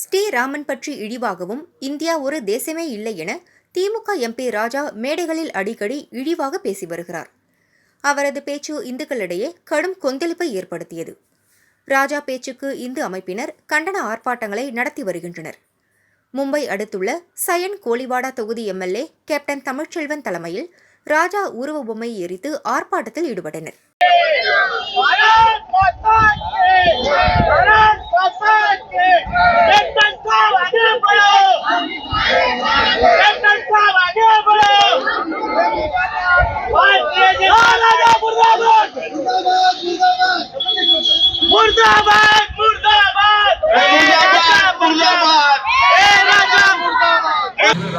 ஸ்ரீராமன் பற்றி இழிவாகவும் இந்தியா ஒரு தேசமே இல்லை என திமுக எம்பி ராஜா மேடைகளில் அடிக்கடி இழிவாக பேசி வருகிறார். அவரது பேச்சு இந்துக்களிடையே கடும் கொந்தளிப்பை ஏற்படுத்தியது. ராஜா பேச்சுக்கு இந்து அமைப்பினர் கண்டன ஆர்ப்பாட்டங்களை நடத்தி வருகின்றனர். மும்பை அடுத்துள்ள சயன் கோலிவாடா தொகுதி எம்எல்ஏ கேப்டன் தமிழ்ச்செல்வன் தலைமையில் ராஜா உருவ பொம்மை எரித்து ஆர்ப்பாட்டத்தில் ஈடுபட்டனர்.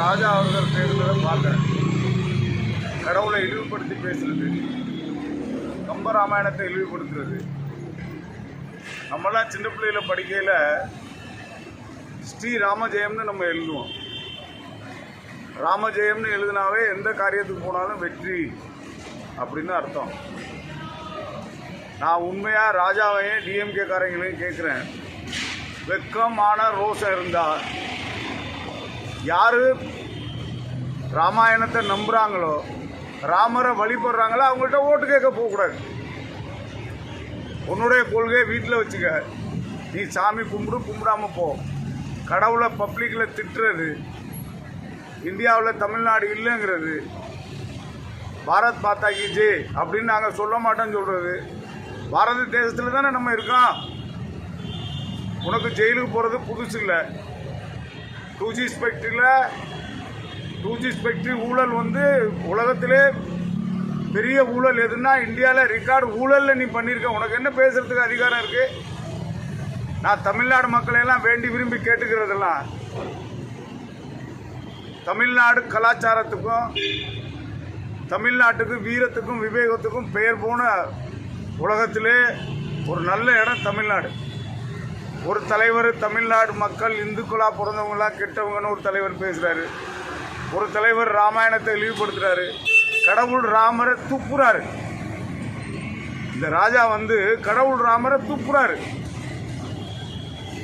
ராஜா அவர்கள் பேசுறத பார்த்தேன் கடவுளை இழிவுபடுத்தி பேசுறது கம்பராமாயணத்தை இழிவுபடுத்துறது. நம்மளாம் சின்ன பிள்ளையில படிக்கையில் ஸ்ரீ ராமஜெயம்னு நம்ம எழுதுவோம். ராமஜெயம்னு எழுதினாவே எந்த காரியத்துக்கு போனாலும் வெற்றி. அப்படின்னு அர்த்தம். நான் உண்மையாக ராஜாவையும் டிஎம்கே காரங்களையும் கேட்குறேன். வெக்கமான ரோஷம் இருந்தால் யார் ராமாயணத்தை நம்புகிறாங்களோ ராமரை வழிபடுறாங்களோ அவங்கள்ட்ட ஓட்டு கேட்க போகக்கூடாது. உன்னுடைய கொள்கையை வீட்டில் வச்சுக்க. நீ சாமி கும்பிடு கும்பிடாம போ. கடவுளை பப்ளிக்கில் திட்டுறது இந்தியாவில் தமிழ்நாடு இல்லைங்கிறது பாரத் மாதா கி அப்படின்னு நாங்கள் சொல்ல மாட்டோம்னு சொல்கிறது பாரத தேசத்தில் தானே நம்ம இருக்கோம். உனக்கு ஜெயிலுக்கு போகிறது புதுசு இல்லை. டூ ஜி ஸ்பெக்ட்ரியில் டூ ஜி ஸ்பெக்ட்ரி ஊழல் வந்து உலகத்திலே பெரிய ஊழல் எதுனா இந்தியாவில் ரெக்கார்டு ஊழலில் நீ பண்ணியிருக்க உனக்கு என்ன பேசுகிறதுக்கு அதிகாரம் இருக்குது நான் தமிழ்நாடு மக்களை எல்லாம் வேண்டி விரும்பி கேட்டுக்கிறதெல்லாம். தமிழ்நாடு கலாச்சாரத்துக்கும் தமிழ்நாட்டுக்கு வீரத்துக்கும் விவேகத்துக்கும் பெயர் போன உலகத்திலே ஒரு நல்ல இடம் தமிழ்நாடு. ஒரு தலைவர் தமிழ்நாடு மக்கள் இந்துக்களாக பிறந்தவங்களாம் கெட்டவங்கன்னு ஒரு தலைவர் பேசுகிறாரு ஒரு தலைவர் ராமாயணத்தை இழிவுபடுத்துகிறாரு கடவுள் ராமரை துப்புறாரு. இந்த ராஜா வந்து கடவுள் ராமரை துப்புறாரு.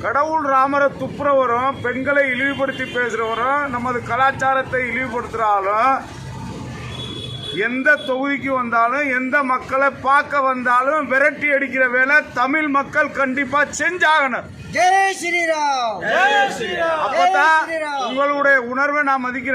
கடவுள் ராமரை துப்புறவரும் பெண்களை இழிவுபடுத்தி பேசுகிறவரும் நமது கலாச்சாரத்தை இழிவுபடுத்துகிறாலும் எந்த தொகுதிக்கு வந்தாலும் எந்த மக்களை பார்க்க வந்தாலும் விரட்டி அடிக்கிற வேலை தமிழ் மக்கள் கண்டிப்பா செஞ்சாகணும். ஜெய் ஸ்ரீராம். அப்பதான் உங்களுடைய உணர்வை நான் மதிக்கிறேன்.